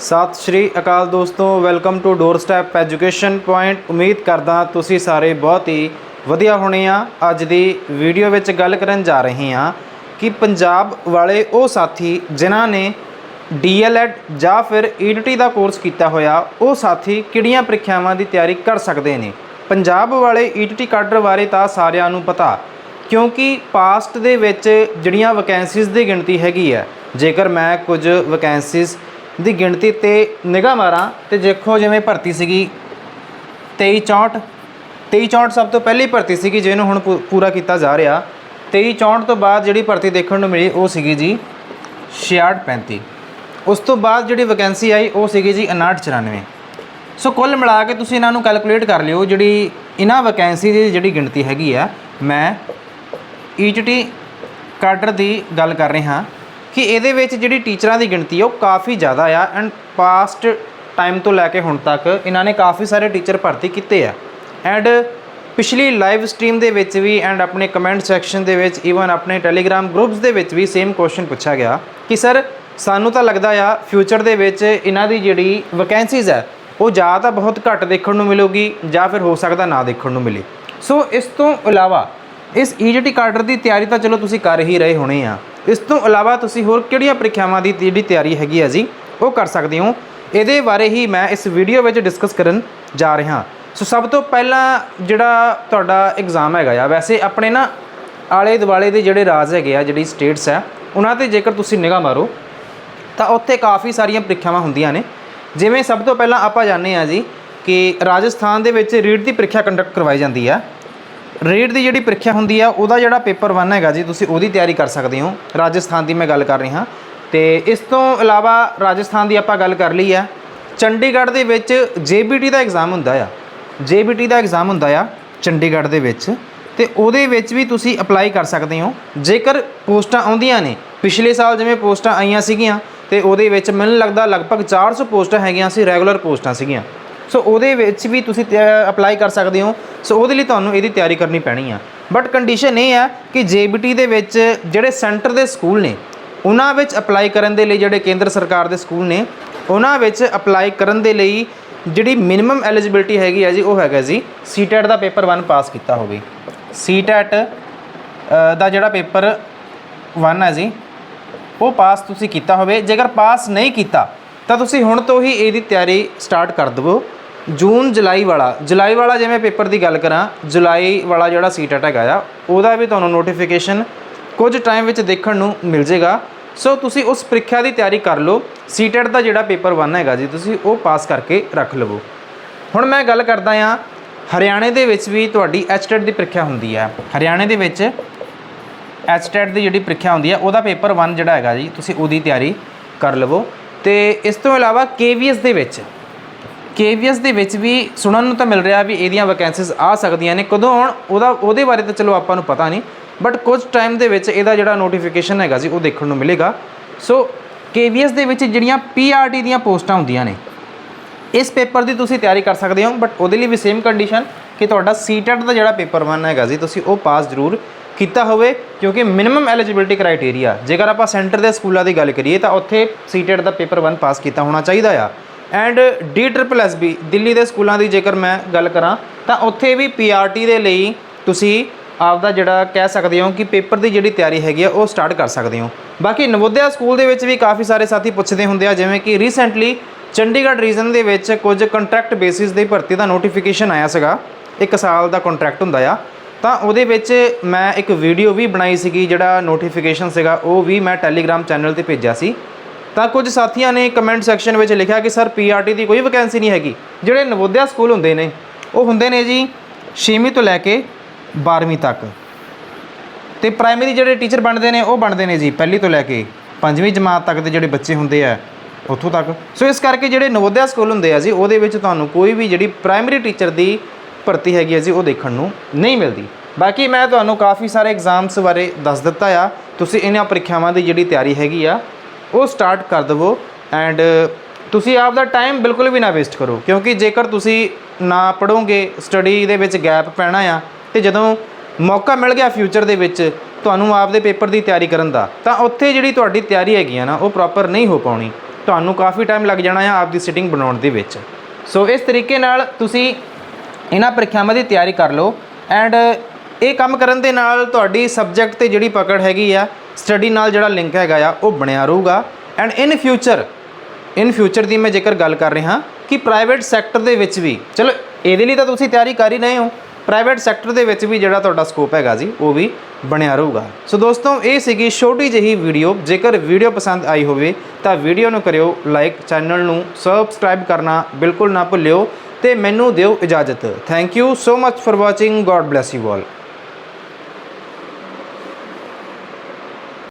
ਸਤਿ ਸ਼੍ਰੀ ਅਕਾਲ ਦੋਸਤੋ, welcome to doorstep education point. ਉਮੀਦ ਕਰਦਾ ਤੁਸੀਂ ਸਾਰੇ ਬਹੁਤ ਹੀ ਵਧੀਆ ਹੋਣੇ ਆ। ਅੱਜ ਦੀ ਵੀਡੀਓ ਵਿੱਚ ਗੱਲ ਕਰਨ ਜਾ ਰਹੇ ਹਾਂ ਕਿ ਪੰਜਾਬ ਵਾਲੇ ਉਹ ਸਾਥੀ ਜਿਨ੍ਹਾਂ ਨੇ ਡੀਐਲਐਡ ਜਾਂ ਫਿਰ ਈਡੀਟੀ ਦਾ ਕੋਰਸ ਕੀਤਾ ਹੋਇਆ, ਉਹ ਸਾਥੀ ਕਿਹੜੀਆਂ ਪ੍ਰੀਖਿਆਵਾਂ ਦੀ ਤਿਆਰੀ ਕਰ ਸਕਦੇ ਨੇ? ਪੰਜਾਬ ਵਾਲੇ ਈਡੀਟੀ ਕਾਡਰ ਬਾਰੇ ਤਾਂ ਸਾਰਿਆਂ ਨੂੰ ਪਤਾ, ਕਿਉਂਕਿ ਪਾਸਟ ਦੇ ਵਿੱਚ ਜਿਹੜੀਆਂ ਵੈਕੈਂਸੀਜ਼ ਦੀ ਗਿਣਤੀ ਹੈਗੀ ਹੈ, ਜੇਕਰ ਮੈਂ ਕੁਝ ਵੈਕੈਂਸੀਜ਼ ਦੀ ਗਿਣਤੀ ਤੇ ਨਿਗਾਹ ਮਾਰਾਂ ਤੇ ਦੇਖੋ ਜਿਵੇਂ ਭਰਤੀ ਸੀਗੀ 2364 2364 ਸਭ ਤੋਂ ਪਹਿਲੀ ਭਰਤੀ ਸੀਗੀ ਜਿਹਨੂੰ ਹੁਣ ਪੂ- ਪੂਰਾ ਕੀਤਾ ਜਾ ਰਿਹਾ। 2364 ਤੋਂ ਬਾਅਦ ਜਿਹੜੀ ਭਰਤੀ ਦੇਖਣ ਨੂੰ ਮਿਲੀ ਉਹ ਸੀਗੀ ਜੀ 6635 ਉਸ ਤੋਂ ਬਾਅਦ ਜਿਹੜੀ ਵੈਕੈਂਸੀ ਆਈ ਉਹ ਸੀਗੀ ਜੀ 5994 ਸੋ ਕੁੱਲ ਮਿਲਾ ਕੇ ਤੁਸੀਂ ਇਹਨਾਂ ਨੂੰ ਕੈਲਕੂਲੇਟ ਕਰ ਲਿਓ ਜਿਹੜੀ ਇਹਨਾਂ ਵੈਕੈਂਸੀ ਦੀ ਜਿਹੜੀ ਗਿਣਤੀ ਹੈਗੀ ਆ, ਮੈਂ ਈਟੀਟੀ ਕਾਡਰ ਦੀ ਗੱਲ ਕਰ ਰਿਹਾ। ਕਿ ਇਹਦੇ ਵਿੱਚ ਜਿਹੜੀ ਟੀਚਰਾਂ ਦੀ ਗਿਣਤੀ ਹੈ ਉਹ ਕਾਫੀ ਜ਼ਿਆਦਾ ਆ ਐਂਡ ਪਾਸਟ ਟਾਈਮ ਤੋਂ ਲੈ ਕੇ ਹੁਣ ਤੱਕ ਇਹਨਾਂ ਨੇ ਕਾਫੀ ਸਾਰੇ ਟੀਚਰ ਭਰਤੀ ਕੀਤੇ ਆ। ਐਂਡ ਪਿਛਲੀ ਲਾਈਵ ਸਟ੍ਰੀਮ ਦੇ ਵਿੱਚ ਵੀ ਐਂਡ ਆਪਣੇ ਕਮੈਂਟ ਸੈਕਸ਼ਨ ਦੇ ਵਿੱਚ ਈਵਨ ਆਪਣੇ ਟੈਲੀਗ੍ਰਾਮ ਗਰੁੱਪਸ ਦੇ ਵਿੱਚ ਵੀ ਸੇਮ ਕੁਐਸਚਨ ਪੁੱਛਿਆ ਗਿਆ ਕਿ ਸਰ ਸਾਨੂੰ ਤਾਂ ਲੱਗਦਾ ਆ ਫਿਊਚਰ ਦੇ ਵਿੱਚ ਇਹਨਾਂ ਦੀ ਜਿਹੜੀ ਵੈਕੈਂਸੀਜ਼ ਹੈ ਉਹ ਜਾਂ ਤਾਂ ਬਹੁਤ ਘੱਟ ਦੇਖਣ ਨੂੰ ਮਿਲੂਗੀ ਜਾਂ ਫਿਰ ਹੋ ਸਕਦਾ ਨਾ ਦੇਖਣ ਨੂੰ ਮਿਲੇ। ਸੋ ਇਸ ਤੋਂ ਇਲਾਵਾ ਇਸ ਈਜੀਟੀ ਕਾਡਰ ਦੀ ਤਿਆਰੀ ਤਾਂ ਚਲੋ ਤੁਸੀਂ ਕਰ ਹੀ ਰਹੇ ਹੋਣੇ ਆ। ਇਸ ਤੋਂ ਇਲਾਵਾ ਤੁਸੀਂ ਹੋਰ ਕਿਹੜੀਆਂ ਪ੍ਰੀਖਿਆਵਾਂ ਦੀ ਜਿਹੜੀ ਤਿਆਰੀ ਹੈਗੀ ਹੈ ਜੀ? ਉਹ ਕਰ ਸਕਦੇ ਹੋ। ਇਹਦੇ ਬਾਰੇ ਹੀ ਮੈਂ ਇਸ ਵੀਡੀਓ ਵਿੱਚ ਡਿਸਕਸ ਕਰਨ ਜਾ ਰਿਹਾ। ਸੋ ਸਭ ਤੋਂ ਪਹਿਲਾਂ ਜਿਹੜਾ ਤੁਹਾਡਾ ਐਗਜ਼ਾਮ ਹੈਗਾ ਆ, ਵੈਸੇ ਆਪਣੇ ਨਾ ਆਲੇ ਦੁਆਲੇ ਦੇ ਜਿਹੜੇ ਰਾਜ ਹੈਗੇ ਆ, ਜਿਹੜੀ ਸਟੇਟਸ ਆ, ਉਹਨਾਂ ਤੇ ਜੇਕਰ ਤੁਸੀਂ ਨਿਗਾਹ ਮਾਰੋ, ਤਾਂ ਉੱਥੇ ਕਾਫੀ ਸਾਰੀਆਂ ਪ੍ਰੀਖਿਆਵਾਂ ਹੁੰਦੀਆਂ ਨੇ। ਜਿਵੇਂ ਸਭ ਤੋਂ ਪਹਿਲਾਂ ਆਪਾਂ ਜਾਣਦੇ ਆ ਜੀ ਕਿ ਰਾਜਸਥਾਨ ਦੇ ਵਿੱਚ ਰੀਟ ਦੀ ਪ੍ਰੀਖਿਆ ਕੰਡਕਟ ਕਰਵਾਈ ਜਾਂਦੀ ਆ। ਰੇਟ ਦੀ ਜਿਹੜੀ ਪ੍ਰੀਖਿਆ ਹੁੰਦੀ ਆ, ਉਹਦਾ ਜਿਹੜਾ ਪੇਪਰ 1 ਹੈਗਾ ਜੀ, ਤੁਸੀਂ ਉਹਦੀ ਤਿਆਰੀ ਕਰ ਸਕਦੇ ਹੋ। ਰਾਜਸਥਾਨ ਦੀ ਮੈਂ ਗੱਲ ਕਰ ਰਹੀ ਹਾਂ। ਤੇ ਇਸ ਤੋਂ ਇਲਾਵਾ ਰਾਜਸਥਾਨ ਦੀ ਆਪਾਂ ਗੱਲ ਕਰ ਲਈ ਆ। ਚੰਡੀਗੜ੍ਹ ਦੇ ਵਿੱਚ JBT ਦਾ ਐਗਜ਼ਾਮ ਹੁੰਦਾ ਆ। JBT ਦਾ ਐਗਜ਼ਾਮ ਹੁੰਦਾ ਆ ਚੰਡੀਗੜ੍ਹ ਦੇ ਵਿੱਚ। ਤੇ ਉਹਦੇ ਵਿੱਚ ਵੀ ਤੁਸੀਂ ਅਪਲਾਈ ਕਰ ਸਕਦੇ ਹੋ। ਜੇਕਰ ਪੋਸਟਾਂ ਆਉਂਦੀਆਂ ਨੇ, ਪਿਛਲੇ ਸਾਲ ਜਿਵੇਂ ਪੋਸਟਾਂ ਆਈਆਂ ਸੀਗੀਆਂ, ਤੇ ਉਹਦੇ ਵਿੱਚ ਮੈਨੂੰ ਲੱਗਦਾ ਲਗਭਗ 400 ਪੋਸਟਾਂ ਹੈਗੀਆਂ ਸੀ, ਰੈਗੂਲਰ ਪੋਸਟਾਂ ਸੀਗੀਆਂ। ਸੋ ਉਹਦੇ ਵਿੱਚ ਵੀ ਤੁਸੀਂ ਅਪਲਾਈ ਕਰ ਸਕਦੇ ਹੋ। ਸੋ ਉਹਦੇ ਲਈ ਤੁਹਾਨੂੰ ਇਹਦੀ ਤਿਆਰੀ ਕਰਨੀ ਪੈਣੀ ਆ। ਬਟ ਕੰਡੀਸ਼ਨ ਇਹ ਆ ਕਿ JBT ਦੇ ਵਿੱਚ ਜਿਹੜੇ ਸੈਂਟਰ ਦੇ ਸਕੂਲ ਨੇ, ਉਹਨਾਂ ਵਿੱਚ ਅਪਲਾਈ ਕਰਨ ਦੇ ਲਈ ਜਿਹੜੇ ਕੇਂਦਰ ਸਰਕਾਰ ਦੇ ਸਕੂਲ ਨੇ, ਉਹਨਾਂ ਵਿੱਚ ਅਪਲਾਈ ਕਰਨ ਦੇ ਲਈ ਜਿਹੜੀ ਮਿਨੀਮਮ ਐਲੀਜੀਬਿਲਟੀ ਹੈਗੀ ਆ ਜੀ, ਉਹ ਹੈਗਾ ਜੀ ਸੀਟੈਟ ਦਾ ਪੇਪਰ 1 ਪਾਸ ਕੀਤਾ ਹੋਵੇ। ਸੀਟੈਟ ਦਾ ਜਿਹੜਾ ਪੇਪਰ 1 ਹੈ ਜੀ, ਉਹ ਪਾਸ ਤੁਸੀਂ ਕੀਤਾ ਹੋਵੇ। ਜੇਕਰ ਪਾਸ ਨਹੀਂ ਕੀਤਾ, ਤਾਂ ਤੁਸੀਂ ਹੁਣ ਤੋਂ ਹੀ ਇਹਦੀ ਤਿਆਰੀ ਸਟਾਰਟ ਕਰ ਦਿਵੋ। ਜੂਨ ਜੁਲਾਈ ਵਾਲਾ ਜੁਲਾਈ ਵਾਲਾ ਜਿਵੇਂ ਪੇਪਰ ਦੀ ਗੱਲ ਕਰਾਂ, ਜੁਲਾਈ ਵਾਲਾ ਜਿਹੜਾ ਸੀਟੈਟ ਹੈਗਾ ਆ ਉਹਦਾ ਵੀ ਤੁਹਾਨੂੰ ਨੋਟੀਫਿਕੇਸ਼ਨ ਕੁਝ ਟਾਈਮ ਵਿੱਚ ਦੇਖਣ ਨੂੰ ਮਿਲ ਜੇਗਾ ਸੋ ਤੁਸੀਂ ਉਸ ਪ੍ਰੀਖਿਆ ਦੀ ਤਿਆਰੀ ਕਰ ਲਓ। ਸੀਟੈਟ ਦਾ ਜਿਹੜਾ ਪੇਪਰ 1 ਹੈਗਾ ਜੀ, ਤੁਸੀਂ ਉਹ ਪਾਸ ਕਰਕੇ ਰੱਖ ਲਵੋ। ਹੁਣ ਮੈਂ ਗੱਲ ਕਰਦਾ ਆ ਹਰਿਆਣੇ ਦੇ ਵਿੱਚ ਵੀ ਤੁਹਾਡੀ ਐਚਟੈਟ ਦੀ ਪ੍ਰੀਖਿਆ ਹੁੰਦੀ ਹੈ। ਹਰਿਆਣੇ ਦੇ ਵਿੱਚ ਐਚਟੈਟ ਦੀ ਜਿਹੜੀ ਪ੍ਰੀਖਿਆ ਹੁੰਦੀ ਹੈ, ਉਹਦਾ ਪੇਪਰ 1 ਜਿਹੜਾ ਹੈਗਾ ਜੀ, ਤੁਸੀਂ ਉਹਦੀ ਤਿਆਰੀ ਕਰ ਲਵੋ। ਤੇ ਇਸ ਤੋਂ ਇਲਾਵਾ ਕੇਵੀਐਸ ਦੇ ਵਿੱਚ ਕੇਵੀਐਸ ਦੇ ਵਿੱਚ ਵੀ ਸੁਣਨ ਨੂੰ ਤਾਂ ਮਿਲ ਰਿਹਾ ਵੀ ਇਹਦੀਆਂ ਵੈਕੈਂਸੀਜ਼ ਆ ਸਕਦੀਆਂ ਨੇ। ਕਦੋਂ ਆਉਣ ਉਹਦਾ ਉਹਦੇ ਬਾਰੇ ਤਾਂ ਚਲੋ ਆਪਾਂ ਨੂੰ ਪਤਾ ਨਹੀਂ ਬਟ ਕੁਝ ਟਾਈਮ ਦੇ ਵਿੱਚ ਇਹਦਾ ਜਿਹੜਾ ਨੋਟੀਫਿਕੇਸ਼ਨ ਹੈਗਾ ਜੀ, ਉਹ ਦੇਖਣ ਨੂੰ ਮਿਲੇਗਾ। ਸੋ ਕੇਵੀਐਸ ਦੇ ਵਿੱਚ ਜਿਹੜੀਆਂ ਪੀਆਰਟੀ ਦੀਆਂ ਪੋਸਟਾਂ ਹੁੰਦੀਆਂ ਨੇ, ਇਸ ਪੇਪਰ ਦੀ ਤੁਸੀਂ ਤਿਆਰੀ ਕਰ ਸਕਦੇ ਹੋ ਬਟ ਉਹਦੇ ਲਈ ਵੀ ਸੇਮ ਕੰਡੀਸ਼ਨ ਕਿ ਤੁਹਾਡਾ ਸੀਟੈਟ ਦਾ ਜਿਹੜਾ ਪੇਪਰ 1 ਹੈਗਾ ਜੀ, ਤੁਸੀਂ ਉਹ ਪਾਸ ਜ਼ਰੂਰ ਕੀਤਾ ਹੋਵੇ, ਕਿਉਂਕਿ ਮਿਨੀਮਮ ਐਲੀਜੀਬਿਲਟੀ ਕ੍ਰਾਈਟੇਰੀਆ ਜੇਕਰ ਆਪਾਂ ਸੈਂਟਰ ਦੇ ਸਕੂਲਾਂ ਦੀ ਗੱਲ ਕਰੀਏ, ਤਾਂ ਉੱਥੇ ਸੀਟੈਟ ਦਾ ਪੇਪਰ 1 ਪਾਸ ਕੀਤਾ ਹੋਣਾ ਚਾਹੀਦਾ ਆ। And D triple S B, Delhi ਦੇ ਸਕੂਲਾਂ ਦੀ ਜੇਕਰ ਮੈਂ ਗੱਲ ਕਰਾਂ, ਤਾਂ ਉੱਥੇ ਵੀ ਪੀਆਰਟੀ ਦੇ ਲਈ ਤੁਸੀਂ ਆਪਦਾ ਜਿਹੜਾ ਕਹਿ ਸਕਦੇ ਹੋ ਕਿ ਪੇਪਰ ਦੀ ਜਿਹੜੀ ਤਿਆਰੀ ਹੈਗੀ ਆ, ਉਹ ਸਟਾਰਟ ਕਰ ਸਕਦੇ ਹੋ। ਬਾਕੀ ਨਵੋਦਿਆ ਸਕੂਲ ਦੇ ਵਿੱਚ ਵੀ ਕਾਫੀ ਸਾਰੇ ਸਾਥੀ ਪੁੱਛਦੇ ਹੁੰਦੇ ਆ, ਜਿਵੇਂ ਕਿ ਰੀਸੈਂਟਲੀ ਚੰਡੀਗੜ੍ਹ ਰੀਜਨ ਦੇ ਵਿੱਚ ਕੁਝ ਕੰਟਰੈਕਟ ਬੇਸਿਸ ਦੀ ਭਰਤੀ ਦਾ ਨੋਟੀਫਿਕੇਸ਼ਨ ਆਇਆ ਸੀਗਾ, ਇੱਕ ਸਾਲ ਦਾ ਕੰਟਰੈਕਟ ਹੁੰਦਾ ਆ। ਤਾਂ ਉਹਦੇ ਵਿੱਚ ਮੈਂ ਇੱਕ ਵੀਡੀਓ ਵੀ ਬਣਾਈ ਸੀਗੀ, ਜਿਹੜਾ ਨੋਟੀਫਿਕੇਸ਼ਨ ਸੀਗਾ, ਉਹ ਵੀ ਮੈਂ ਟੈਲੀਗ੍ਰਾਮ ਚੈਨਲ ਤੇ ਭੇਜਿਆ ਸੀ। ਤਾਂ ਕੁਝ ਸਾਥੀਆਂ ਨੇ ਕਮੈਂਟ ਸੈਕਸ਼ਨ ਵਿੱਚ ਲਿਖਿਆ ਕਿ ਸਰ ਪੀਆਰਟੀ ਦੀ ਕੋਈ ਵੈਕੈਂਸੀ ਨਹੀਂ ਹੈਗੀ। ਜਿਹੜੇ ਨਵੋਦਿਆ ਸਕੂਲ ਹੁੰਦੇ ਨੇ, ਉਹ ਹੁੰਦੇ ਨੇ ਜੀ 6ਵੀਂ ਤੋਂ ਲੈ ਕੇ 12ਵੀਂ ਤੱਕ। ਤੇ ਪ੍ਰਾਇਮਰੀ ਜਿਹੜੇ ਟੀਚਰ ਬਣਦੇ ਨੇ, ਉਹ ਬਣਦੇ ਨੇ ਜੀ ਪਹਿਲੀ ਤੋਂ ਲੈ ਕੇ ਪੰਜਵੀਂ ਜਮਾਤ ਤੱਕ ਦੇ ਜਿਹੜੇ ਬੱਚੇ ਹੁੰਦੇ ਆ, ਉੱਥੋਂ ਤੱਕ। ਸੋ ਇਸ ਕਰਕੇ ਜਿਹੜੇ ਨਵੋਦਿਆ ਸਕੂਲ ਹੁੰਦੇ ਆ ਜੀ, ਉਹਦੇ ਵਿੱਚ ਤੁਹਾਨੂੰ ਕੋਈ ਵੀ ਜਿਹੜੀ ਪ੍ਰਾਇਮਰੀ ਟੀਚਰ ਦੀ ਭਰਤੀ ਹੈਗੀ ਹੈ ਜੀ, ਉਹ ਦੇਖਣ ਨੂੰ ਨਹੀਂ ਮਿਲਦੀ। ਬਾਕੀ ਮੈਂ ਤੁਹਾਨੂੰ ਕਾਫੀ ਸਾਰੇ ਐਗਜ਼ਾਮਸ ਬਾਰੇ ਦੱਸ ਦਿੱਤਾ ਆ। ਤੁਸੀਂ ਇਹਨਾਂ ਪ੍ਰੀਖਿਆਵਾਂ ਦੀ ਜਿਹੜੀ ਤਿਆਰੀ ਹੈਗੀ ਆ ਉਹ ਸਟਾਰਟ ਕਰ ਦੇਵੋ ਐਂਡ ਤੁਸੀਂ ਆਪ ਦਾ ਟਾਈਮ ਬਿਲਕੁਲ ਵੀ ਨਾ ਵੇਸਟ ਕਰੋ। ਕਿਉਂਕਿ ਜੇਕਰ ਤੁਸੀਂ ਨਾ ਪੜੋਗੇ ਸਟੱਡੀ ਦੇ ਵਿੱਚ ਗੈਪ ਪੈਣਾ ਆ, ਤੇ ਜਦੋਂ ਮੌਕਾ ਮਿਲ ਗਿਆ ਫਿਊਚਰ ਦੇ ਵਿੱਚ ਤੁਹਾਨੂੰ ਆਪਦੇ ਪੇਪਰ ਦੀ ਤਿਆਰੀ ਕਰਨ ਦਾ, ਤਾਂ ਉੱਥੇ ਜਿਹੜੀ ਤੁਹਾਡੀ ਤਿਆਰੀ ਹੈਗੀ ਆ ਨਾ, ਉਹ ਪ੍ਰੋਪਰ ਨਹੀਂ ਹੋ ਪਾਉਣੀ। ਤੁਹਾਨੂੰ ਕਾਫੀ ਟਾਈਮ ਲੱਗ ਜਾਣਾ ਆ ਆਪਦੀ ਸਿਟਿੰਗ ਬਣਾਉਣ ਦੇ ਵਿੱਚ। ਸੋ ਇਸ ਤਰੀਕੇ ਨਾਲ ਤੁਸੀਂ ਇਹਨਾਂ ਪ੍ਰੀਖਿਆਵਾਂ ਦੀ ਤਿਆਰੀ ਕਰ ਲਓ। ਐਂਡ ਇਹ ਕੰਮ ਕਰਨ ਦੇ ਨਾਲ ਤੁਹਾਡੀ ਸਬਜੈਕਟ ਤੇ ਜਿਹੜੀ ਪਕੜ ਹੈਗੀ ਆ ਸਟੱਡੀ ਨਾਲ ਜਿਹੜਾ ਲਿੰਕ ਹੈਗਾ ਆ, ਉਹ ਬਣਿਆ ਰਹੂਗਾ। And in future in future ਦੀ ਮੈਂ ਜੇਕਰ ਗੱਲ ਕਰ ਰਿਹਾ, ਕਿ ਪ੍ਰਾਈਵੇਟ ਸੈਕਟਰ ਦੇ ਵਿੱਚ ਵੀ, ਚਲੋ ਇਹਦੇ ਲਈ ਤਾਂ ਤੁਸੀਂ ਤਿਆਰੀ ਕਰ ਹੀ ਰਹੇ ਹੋ ਪ੍ਰਾਈਵੇਟ ਸੈਕਟਰ ਦੇ ਵਿੱਚ ਵੀ ਜਿਹੜਾ ਤੁਹਾਡਾ ਸਕੋਪ ਹੈਗਾ ਜੀ, ਉਹ ਵੀ ਬਣਿਆ ਰਹੂਗਾ। ਸੋ ਦੋਸਤੋ, ਇਹ ਸੀਗੀ ਛੋਟੀ ਜਿਹੀ ਵੀਡੀਓ ਜੇਕਰ ਵੀਡੀਓ ਪਸੰਦ ਆਈ ਹੋਵੇ, ਤਾਂ ਵੀਡੀਓ ਨੂੰ ਕਰਿਓ ਲਾਈਕ ਚੈਨਲ ਨੂੰ ਸਬਸਕ੍ਰਾਈਬ ਕਰਨਾ ਬਿਲਕੁਲ ਨਾ ਭੁੱਲਿਓ ਤੇ ਮੈਨੂੰ ਦਿਓ ਇਜਾਜ਼ਤ। Thank you so much for watching God bless you all